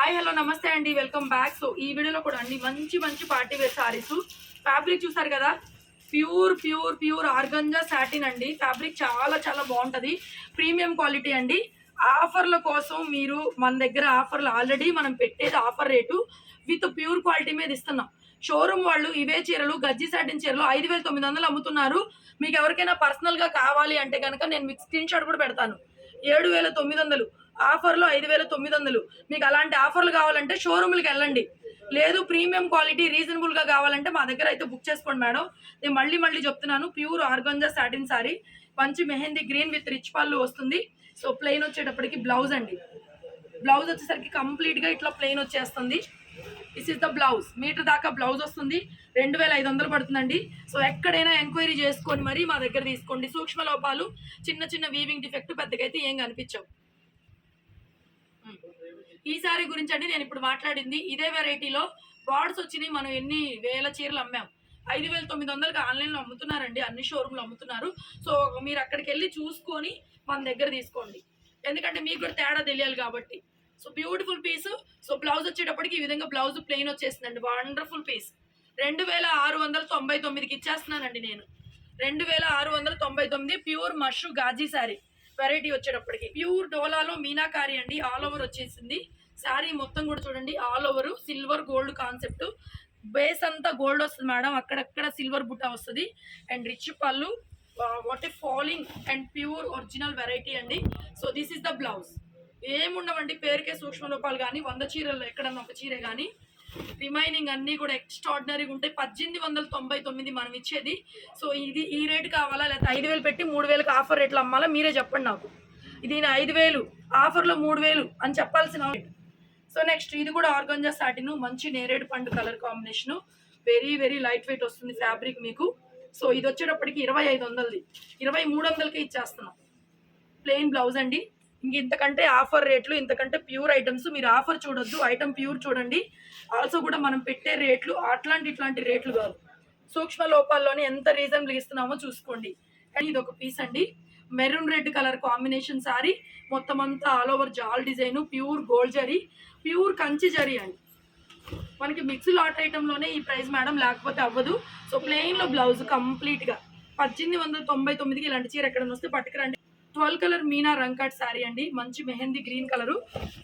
Hi hello నమస్తే అండి. Welcome back. So ఈ వీడియోలో కూడా అండి మంచి మంచి పార్టీ వేర్ సారీస్ ఫ్యాబ్రిక్ చూసారు కదా? Pure pure pure organza satin అండి. ఫ్యాబ్రిక్ చాలా చాలా బాగుంటుంది. ప్రీమియం క్వాలిటీ అండి. ఆఫర్ల కోసం మీరు మన దగ్గర ఆఫర్లు ఆల్రెడీ మనం పెట్టేది offer rate with pure quality మీద ఇస్తున్నాం. షోరూమ్ వాళ్ళు ఇవే చీరలు గజ్జి సాటిన్ చీరలు ఐదు వేల తొమ్మిది వందలు అమ్ముతున్నారు. మీకు ఎవరికైనా పర్సనల్గా కావాలి అంటే కనుక నేను మీకు స్క్రీన్ షాట్ కూడా పెడతాను. ఏడు వేల తొమ్మిది వందలు. ఆఫర్లో ఐదు వేల తొమ్మిది వందలు. మీకు అలాంటి ఆఫర్లు కావాలంటే షోరూమ్కి వెళ్ళండి. లేదు ప్రీమియం క్వాలిటీ రీజనబుల్గా కావాలంటే మా దగ్గర అయితే బుక్ చేసుకోండి మేడం. నేను మళ్ళీ మళ్ళీ చెప్తున్నాను ప్యూర్ ఆర్గంజా సాటిన్ సారీ. మంచి మెహందీ గ్రీన్ విత్ రిచ్ పళ్ళు వస్తుంది. సో ప్లెయిన్ వచ్చేటప్పటికి బ్లౌజ్ అండి. బ్లౌజ్ వచ్చేసరికి కంప్లీట్గా ఇట్లా ప్లెయిన్ వచ్చేస్తుంది. This is the blouse. Metre దాకా బ్లౌజ్ వస్తుంది. రెండు వేల ఐదు వందలు పడుతుందండి. సో ఎక్కడైనా ఎంక్వైరీ చేసుకొని మరీ మా దగ్గర తీసుకోండి. సూక్ష్మ లోపాలు చిన్న చిన్న వీవింగ్ డిఫెక్ట్ పెద్దగా అయితే ఏం కనిపించవు. ఈ సారీ గురించి అండి నేను ఇప్పుడు మాట్లాడింది. ఇదే వెరైటీలో బార్డ్స్ వచ్చినాయి. మనం ఎన్ని వేల చీరలు అమ్మాం. ఐదు వేల తొమ్మిది వందలకి ఆన్లైన్లో అమ్ముతున్నారండి. అన్ని షోరూమ్లో అమ్ముతున్నారు. సో మీరు అక్కడికి వెళ్ళి చూసుకొని మన దగ్గర తీసుకోండి. ఎందుకంటే మీకు కూడా తేడా తెలియాలి కాబట్టి. So beautiful piece so blouse వచ్చేటప్పటికి ఈ విధంగా బ్లౌజ్ ప్లెయిన్ వచ్చేసిందండి. వండర్ఫుల్ పీస్ రెండు వేల ఆరు వందల తొంభై తొమ్మిదికి ఇచ్చేస్తున్నానండి నేను. రెండు వేల ఆరు వందల తొంభై తొమ్మిది ప్యూర్ మషు గాజీ శారీ. వెరైటీ వచ్చేటప్పటికి. ప్యూర్ డోలాలో మీనాకారి అండి. ఆల్ ఓవర్ వచ్చేసింది. శారీ మొత్తం కూడా చూడండి. All over silver gold concept. Base అంతా గోల్డ్ వస్తుంది మేడం. అక్కడక్కడ సిల్వర్ బుట్ట వస్తుంది. అండ్ రిచ్ పళ్ళు. What a falling and pure original variety అండి. So this is the blouse ఏముండవండి? పేరుకే సూక్ష్మ లోపాలు కానీ వంద చీరల్లో ఎక్కడన్నా ఒక చీర కానీ రిమైనింగ్ అన్నీ కూడా ఎక్స్ట్రాడినరీగా ఉంటాయి. పద్దెనిమిది వందల తొంభై తొమ్మిది మనం ఇచ్చేది. సో ఇది ఈ రేట్ కావాలా? లేకపోతే ఐదు వేలు పెట్టి మూడు వేలకు ఆఫర్ రేట్లు అమ్మాలా? మీరే చెప్పండి నాకు. ఇది ఐదు వేలు ఆఫర్లో మూడు వేలు అని చెప్పాల్సిన సో నెక్స్ట్ ఇది కూడా ఆర్గంజా సాటిన్. మంచి నేరేడు పండు colour combination very very light weight వస్తుంది ఫ్యాబ్రిక్ మీకు. సో ఇది వచ్చేటప్పటికి ఇరవై ఐదు వందలది. ఇరవై మూడు వందలకి ఇచ్చేస్తున్నాం. ప్లెయిన్ బ్లౌజ్ అండి. ఇంక ఇంతకంటే ఆఫర్ రేట్లు ఇంతకంటే ప్యూర్ ఐటమ్స్ మీరు ఆఫర్ చూడొద్దు. ఐటమ్ ప్యూర్ చూడండి. ఆల్సో కూడా మనం పెట్టే రేట్లు అట్లాంటి ఇట్లాంటి రేట్లు కాదు సూక్ష్మ లోపాల్లోనే ఎంత రీజనబుల్ ఇస్తున్నామో చూసుకోండి. కానీ ఇది ఒక పీస్ అండి. Maroon red colour combination saree. మొత్తం అంతా all over jaal design pure gold zari pure Kanchi zari అండి. మనకి మిక్స్ లాట్ ఐటెంలోనే ఈ ప్రైస్ మేడం లేకపోతే అవ్వదు. సో ప్లెయిన్లో బ్లౌజ్ కంప్లీట్గా పద్దెనిమిది వందల తొంభై తొమ్మిదికి ఇలాంటి చీర ఎక్కడ వస్తే పట్టుకురండి. ట్వెల్వ్ కలర్ మీనా రంకట్ శారీ అండి. మంచి mehndi green colour.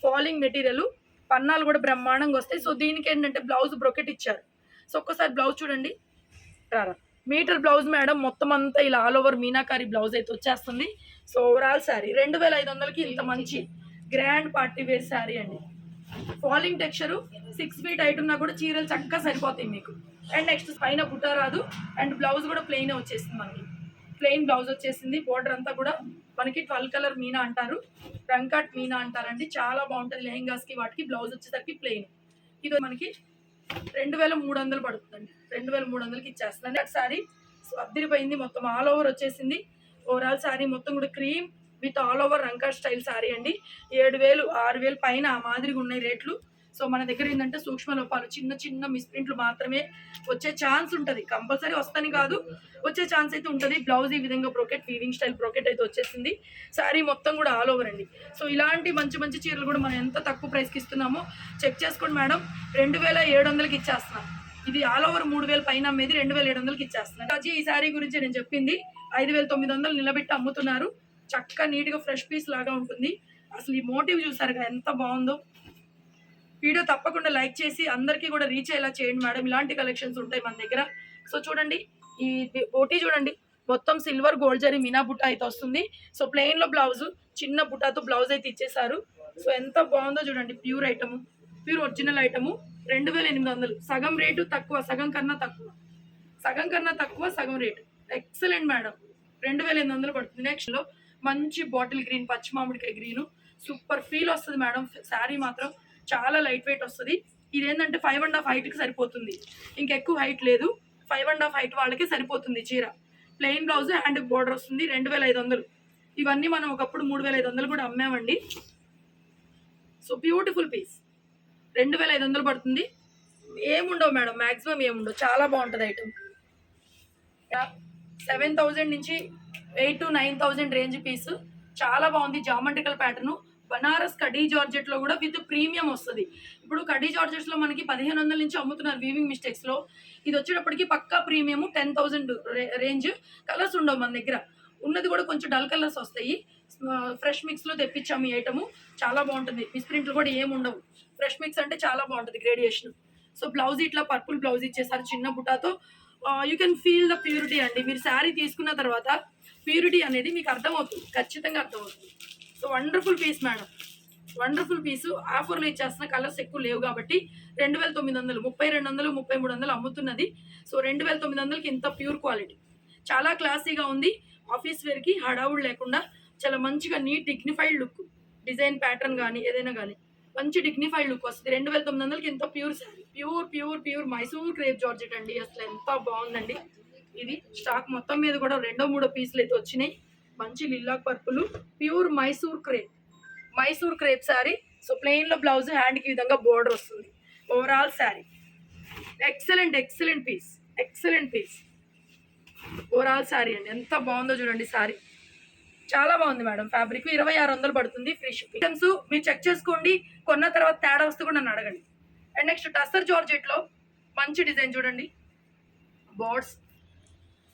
Falling material పన్నాలు కూడా బ్రహ్మాండంగా వస్తాయి. సో దీనికి ఏంటంటే బ్లౌజ్ బ్రొకెట్ ఇచ్చారు. సో ఒక్కసారి బ్లౌజ్ చూడండి. రారా. మీటర్ బ్లౌజ్ మేడం మొత్తం అంతా ఇలా ఆల్ ఓవర్ మీనాకారి బ్లౌజ్ అయితే వచ్చేస్తుంది. So overall saree. రెండు వేల ఐదు వందలకి ఇంత మంచి గ్రాండ్ పార్టీ వేర్ శారీ అండి. Falling texture six feet height ఉన్నా కూడా చీరలు చక్కగా సరిపోతాయి మీకు. అండ్ నెక్స్ట్ పైన బుట్ట రాదు. అండ్ బ్లౌజ్ కూడా ప్లెయిన్ వచ్చేస్తుంది మనకి. ప్లెయిన్ బ్లౌజ్ వచ్చేసింది. బోర్డర్ అంతా కూడా మనకి ట్వెల్వ్ కలర్ మీనా అంటారు. రంకాట్ మీనా అంటారండి. చాలా బాగుంటుంది లెహెంగాస్కి వాటికి బ్లౌజ్ వచ్చేసరికి ప్లెయిన్ ఇది మనకి రెండు వేల మూడు వందలు పడుతుందండి. రెండు వేల మూడు వందలకి ఇచ్చేస్తుందండి అటు సారీ అద్దరిపోయింది. మొత్తం ఆల్ ఓవర్ వచ్చేసింది. ఓవరాల్ శారీ మొత్తం కూడా క్రీమ్ విత్ ఆల్ ఓవర్ రంకాట్ స్టైల్ శారీ అండి. ఏడు వేలు ఆరు వేలు పైన ఆ మాదిరిగా ఉన్నాయి రేట్లు. సో మన దగ్గర ఏంటంటే సూక్ష్మ లోపాలు చిన్న చిన్న మిస్ప్రింట్లు మాత్రమే వచ్చే ఛాన్స్ ఉంటుంది. కంపల్సరీ వస్తని కాదు వచ్చే ఛాన్స్ అయితే ఉంటుంది. బ్లౌజ్ ఈ విధంగా బ్రోకెట్ వీవింగ్ స్టైల్ బ్రోకెట్ అయితే వచ్చేసింది. శారీ మొత్తం కూడా ఆల్ ఓవర్ అండి. సో ఇలాంటి మంచి మంచి చీరలు కూడా మనం ఎంత తక్కువ ప్రైస్కి ఇస్తున్నామో చెక్ చేసుకోండి మేడం. రెండు వేల ఏడు వందలకి ఇచ్చేస్తున్నాం. ఇది ఆల్ ఓవర్ మూడు వేల పైన అమ్మేది రెండు వేల ఏడు వందలకి ఇచ్చేస్తున్నాను కాజీ ఈ శారీ గురించి నేను చెప్పింది ఐదు వేల తొమ్మిది వందలు నిలబెట్టి అమ్ముతున్నారు చక్కగా నీట్గా ఫ్రెష్ పీస్ లాగా ఉంటుంది. అసలు ఈ మోటివ్ చూసారు కదా ఎంత బాగుందో. వీడియో తప్పకుండా లైక్ చేసి అందరికీ కూడా రీచ్ అయ్యేలా చేయండి మేడం. ఇలాంటి కలెక్షన్స్ ఉంటాయి మన దగ్గర. సో చూడండి ఈ బోటీ చూడండి. మొత్తం సిల్వర్ గోల్డ్ జరీ మీనా బుట్ట అయితే వస్తుంది. సో ప్లెయిన్లో బ్లౌజ్ చిన్న బుట్టాతో బ్లౌజ్ అయితే ఇచ్చేసారు సో ఎంత బాగుందో చూడండి pure item pure original item రెండు వేల ఎనిమిది వందలు. సగం రేటు తక్కువ సగం కన్నా తక్కువ. సగం కన్నా తక్కువ సగం రేటు ఎక్సలెంట్ మేడం. రెండు వేల ఎనిమిది వందలు పడుతుంది. నెక్స్ట్లో మంచి బాటిల్ గ్రీన్ పచ్చి మామిడికాయ గ్రీను సూపర్ ఫీల్ వస్తుంది మేడం. శారీ మాత్రం చాలా లైట్ వెయిట్ వస్తుంది. ఇదేంటంటే ఫైవ్ అండ్ హాఫ్ హైట్కి సరిపోతుంది. ఇంకెక్కువ హైట్ లేదు. ఫైవ్ అండ్ హాఫ్ హైట్ వాళ్ళకి సరిపోతుంది చీర. ప్లెయిన్ బ్లౌజ్ హ్యాండ్ బోర్డర్ వస్తుంది రెండు వేల ఐదు వందలు. ఇవన్నీ మనం ఒకప్పుడు మూడు వేల ఐదు వందలు కూడా అమ్మామండి. సో బ్యూటిఫుల్ పీస్ రెండు వేల ఐదు వందలు పడుతుంది. ఏముండవు మేడం మ్యాక్సిమం ఏముండవు. చాలా బాగుంటుంది ఐటమ్ సెవెన్ థౌజండ్ నుంచి eight to nine thousand range piece చాలా బాగుంది జామెట్రికల్ ప్యాటర్ను బనారస్ కడీ జార్జెట్లో కూడా విత్ ప్రీమియం వస్తుంది. ఇప్పుడు కడీ జార్జెట్స్లో మనకి పదిహేను వందల నుంచి అమ్ముతున్నారు వీవింగ్ మిస్టేక్స్లో. ఇది వచ్చేటప్పటికి పక్కా premium ten thousand range colours ఉండవు మన దగ్గర. ఉన్నది కూడా కొంచెం డల్ కలర్స్ వస్తాయి. ఫ్రెష్ మిక్స్లో తెప్పించాము ఈ ఐటమ్ చాలా బాగుంటుంది. మిస్ప్రింట్లు కూడా ఏమి ఉండవు. ఫ్రెష్ మిక్స్ అంటే చాలా బాగుంటుంది గ్రేడియేషన్ సో బ్లౌజ్ ఇట్లా పర్పుల్ బ్లౌజ్ ఇచ్చేసారు చిన్న బుటాతో. You can feel the purity అండి. మీరు శారీ తీసుకున్న తర్వాత ప్యూరిటీ అనేది మీకు అర్థమవుతుంది. ఖచ్చితంగా అర్థమవుతుంది. So wonderful piece madam wonderful piece ఆఫర్లు ఇచ్చేస్తున్న కలర్స్ ఎక్కువ లేవు కాబట్టి రెండు వేల తొమ్మిది వందలు ముప్పై రెండు వందలు ముప్పై మూడు వందలు అమ్ముతున్నది. సో రెండు వేల తొమ్మిది వందలకి ఇంత ప్యూర్ క్వాలిటీ చాలా క్లాసీగా ఉంది. ఆఫీస్ వేర్కి హడావుడు లేకుండా చాలా మంచిగా neat dignified look design pattern కానీ ఏదైనా కానీ మంచి డిగ్నిఫైడ్ లుక్ వస్తుంది. రెండు వేల తొమ్మిది వందలకి ఎంత pure saree pure pure pure Mysore crepe georgette అండి. అసలు ఎంత బాగుందండి. ఇది స్టాక్ మొత్తం మీద కూడా రెండో మూడో పీసులు అయితే వచ్చినాయి. మంచి lilac purple pure Mysore crepe. Mysore crepe saree so ప్లెయిన్లో blouse హ్యాండ్కి విధంగా బోర్డర్ వస్తుంది. Overall saree excellent excellent piece excellent piece overall saree అండి. ఎంత బాగుందో చూడండి శారీ చాలా బాగుంది మేడం ఫ్యాబ్రిక్ ఇరవై ఆరు వందలు పడుతుంది ఫ్రీ షిప్పింగ్ ఐటమ్స్ మీరు చెక్ చేసుకోండి. కొన్న తర్వాత తేడా వస్తే కూడా నన్ను అడగండి. అండ్ నెక్స్ట్ టస్సర్ జార్జెట్లో మంచి డిజైన్ చూడండి. బోర్డ్స్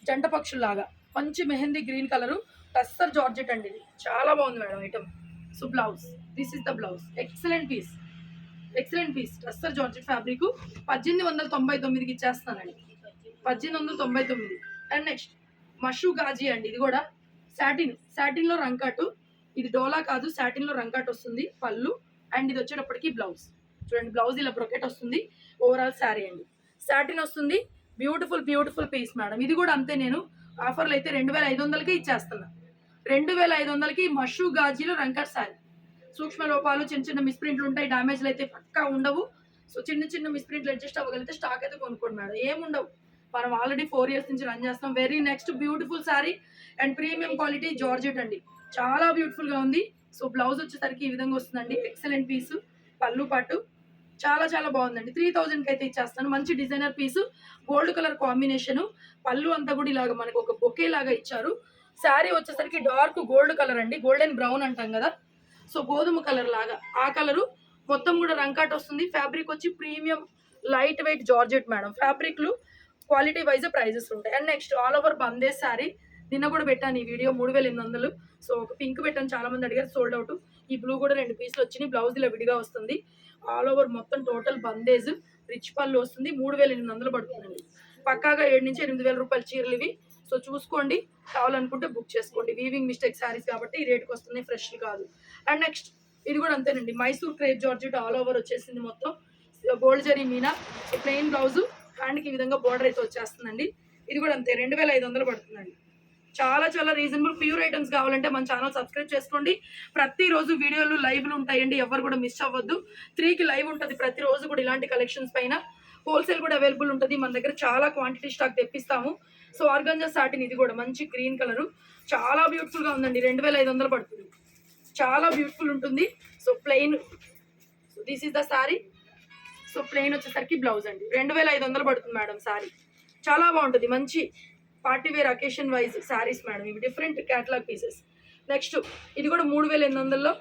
జంట పక్షుల్లాగా. మంచి mehndi green colour tussar georgette అండి ఇది. చాలా బాగుంది madam item. So blouse. This is the blouse. Excellent piece excellent piece tussar georgette fabric. పద్దెనిమిది వందల తొంభై తొమ్మిదికి ఇచ్చేస్తానండి పద్దెనిమిది వందల తొంభై తొమ్మిది. అండ్ నెక్స్ట్ మషూ గాజీ అండి. ఇది కూడా సాటిన్ సాటిన్లో రంకాటు. ఇది డోలా కాదు సాటిన్లో రంకాట్ వస్తుంది పళ్ళు. అండ్ ఇది వచ్చేటప్పటికి బ్లౌజ్. చూడండి బ్లౌజ్ ఇలా బ్రొకెట్ వస్తుంది. ఓవరాల్ శారీ అండి. సాటిన్ వస్తుంది. Beautiful beautiful piece madam. ఇది కూడా అంతే నేను ఆఫర్లు అయితే రెండు వేల ఐదు వందలకే ఇచ్చేస్తున్నాను రెండు వేల ఐదు వందలకి మషూ గాజీలో రంకర్ శారీ. సూక్ష్మ లోపాలు చిన్న చిన్న మిస్ప్రింట్లు ఉంటాయి డ్యామేజ్లు అయితే పక్కా ఉండవు. సో చిన్న చిన్న మిస్ప్రింట్లు అడ్జస్ట్ అవ్వగలిగితే స్టాక్ అయితే కొనుక్కోండి మేడం. ఏముండవు. మనం ఆల్రెడీ ఫోర్ ఇయర్స్ నుంచి రన్ చేస్తాం very next beautiful saree and premium quality georgette అండి. చాలా బ్యూటిఫుల్గా గా ఉంది. సో బ్లౌజ్ వచ్చేసరికి ఈ విధంగా వస్తుందండి. ఎక్సలెంట్ పీసు పళ్ళు పాటు చాలా చాలా బాగుందండి. త్రీ థౌజండ్కి అయితే ఇచ్చేస్తాను మంచి designer piece gold colour combination పళ్ళు అంతా కూడా ఇలాగ మనకు ఒక బొకే లాగా ఇచ్చారు. శారీ వచ్చేసరికి డార్క్ గోల్డ్ కలర్ అండి గోల్డెన్ బ్రౌన్ అంటాం కదా. సో గోధుమ కలర్ లాగా. ఆ కలరు మొత్తం కూడా రంకాట్ వస్తుంది. ఫ్యాబ్రిక్ వచ్చి premium light weight georgette madam. ఫ్యాబ్రిక్లు quality wise prices ఉంటాయి. And next all over bandhej saree. నిన్న కూడా పెట్టాను ఈ వీడియో మూడు వేల ఎనిమిది వందలు. సో ఒక పింక్ పెట్టాను చాలా మంది అడిగారు సోల్డ్ అవుట్ ఈ బ్లూ కూడా రెండు పీసులు వచ్చినాయి. బ్లౌజ్ ఇలా విడిగా వస్తుంది. ఆల్ ఓవర్ మొత్తం టోటల్ బందేజ్. రిచ్ పళ్ళు వస్తుంది. మూడు వేల ఎనిమిది వందలు పడుతుందండి. పక్కాగా ఏడు నుంచి ఎనిమిది వేల రూపాయల చీరలు ఇవి. సో చూసుకోండి. కావాలనుకుంటే బుక్ చేసుకోండి. వీవింగ్ మిస్టేక్ శారీస్ కాబట్టి ఈ రేట్కి వస్తున్నాయి. ఫ్రెష్ కాదు. అండ్ నెక్స్ట్ ఇది కూడా అంతేనండి. Mysore crepe georgette all over వచ్చేసింది మొత్తం. గోల్డ్ జరీ మీనా ప్లెయిన్ బ్లౌజ్ హ్యాండ్కి ఈ విధంగా బోర్డర్ అయితే వచ్చేస్తుందండి. ఇది కూడా అంతే రెండు వేల ఐదు వందలు పడుతుందండి. చాలా చాలా రీజనబుల్ ప్యూర్ ఐటమ్స్ కావాలంటే మన ఛానల్ సబ్స్క్రైబ్ చేసుకోండి. ప్రతిరోజు వీడియోలు లైవ్లు ఉంటాయండి. ఎవరు కూడా మిస్ అవ్వద్దు. త్రీకి లైవ్ ఉంటుంది. ప్రతిరోజు కూడా ఇలాంటి కలెక్షన్స్ పైన హోల్సేల్ కూడా అవైలబుల్ ఉంటుంది. మన దగ్గర చాలా క్వాంటిటీ స్టాక్ తెప్పిస్తాము. సో ఆర్గంజా సాటిన్ ఇది కూడా మంచి గ్రీన్ కలర్. చాలా బ్యూటిఫుల్గా ఉందండి. రెండు వేల ఐదు వందలు పడుతుంది. చాలా బ్యూటిఫుల్ ఉంటుంది. So plain so this is the saree. So plain వచ్చేసరికి బ్లౌజ్ అండి. రెండు వేల ఐదు వందలు పడుతుంది మేడం సారీ. చాలా బాగుంటుంది. మంచి party wear occasion wise sarees madam. ఇవి డిఫరెంట్ క్యాటలాగ్ పీసెస్. నెక్స్ట్ ఇది కూడా మూడు వేల ఎనిమిది వందల్లో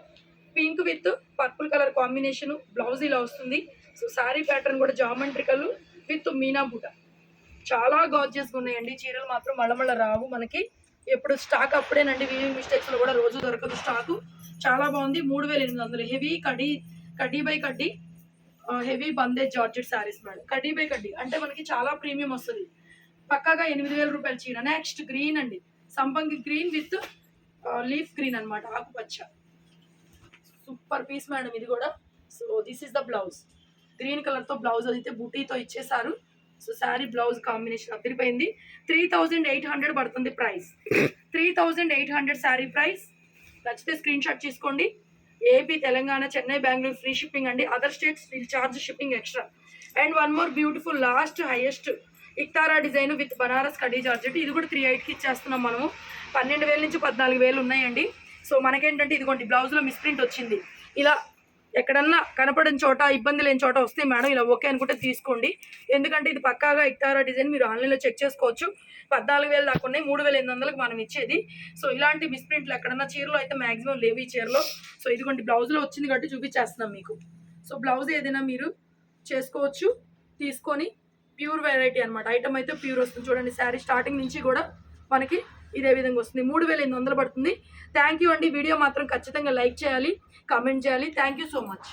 pink with purple colour combination. Blouse ఇలా వస్తుంది. సో శారీ ప్యాటర్న్ కూడా జామెంట్రికల్ విత్ మీనా బూట. చాలా గాజెస్గా ఉన్నాయండి. చీరలు మాత్రం మళ్ళమళ్ళ రావు మనకి. ఎప్పుడు స్టాక్ అప్పుడేనండి. వీవింగ్ మిస్టేక్స్లో కూడా రోజు దొరకదు స్టాకు చాలా బాగుంది. మూడు వేల ఎనిమిది వందలు. హెవీ కడ్డీ కడ్డీ బై కడ్డీ heavy bandhej georgette sarees madam. కడ్డీ బై కడ్డీ అంటే మనకి చాలా ప్రీమియం వస్తుంది. పక్కాగా ఎనిమిది వేల రూపాయల చీర. నెక్స్ట్ గ్రీన్ అండి. సంపంగి గ్రీన్ విత్ లీఫ్ గ్రీన్ అన్నమాట. ఆకుపచ్చ. సూపర్ పీస్ మేడం ఇది కూడా. So this is the blouse green కలర్తో బ్లౌజ్ అయితే బుటీతో ఇచ్చేసారు సో శారీ బ్లౌజ్ కాంబినేషన్ అదిరిపోయింది. త్రీ థౌజండ్ ఎయిట్ హండ్రెడ్ పడుతుంది price. Three thousand eight hundred saree price. నచ్చితే స్క్రీన్ షాట్ తీసుకోండి. AP Telangana Chennai Bengaluru free shipping అండి. Other states will charge shipping extra. And one more beautiful last highest Iktara design with Banaras కడీ georgette ఇది కూడా three ఎయిట్కి ఇచ్చేస్తున్నాం మనము. పన్నెండు వేల నుంచి పద్నాలుగు వేలు ఉన్నాయండి. సో మనకేంటంటే ఇదిగోండి బ్లౌజ్లో మిస్ప్రింట్ వచ్చింది. ఇలా ఎక్కడన్నా కనపడిన చోట ఇబ్బంది లేని చోట వస్తే మేడం ఇలా ఓకే అనుకుంటే తీసుకోండి. ఎందుకంటే ఇది పక్కాగా ఇక్తారా డిజైన్ మీరు ఆన్లైన్లో చెక్ చేసుకోవచ్చు. పద్నాలుగు వేలు దాకా ఉన్నాయి మూడు వేల ఎనిమిది వందలకు మనం ఇచ్చేది. సో ఇలాంటి మిస్ప్రింట్లు ఎక్కడన్నా చీరలో అయితే మాక్సిమం లేవు ఈ చీరలో. సో ఇదిగోండి బ్లౌజ్లో వచ్చింది కాబట్టి చూపించేస్తున్నాం మీకు. సో బ్లౌజ్ ఏదైనా మీరు చేసుకోవచ్చు తీసుకొని ప్యూర్ వెరైటీ అనమాట ఐటమ్ అయితే ప్యూర్ వస్తుంది. చూడండి శారీ స్టార్టింగ్ నుంచి కూడా మనకి ఇదే విధంగా వస్తుంది. మూడు వేల ఎనిమిది వందలు పడుతుంది. థ్యాంక్ యూ అండి. వీడియో మాత్రం ఖచ్చితంగా లైక్ చేయాలి కామెంట్ చేయాలి. Thank you so much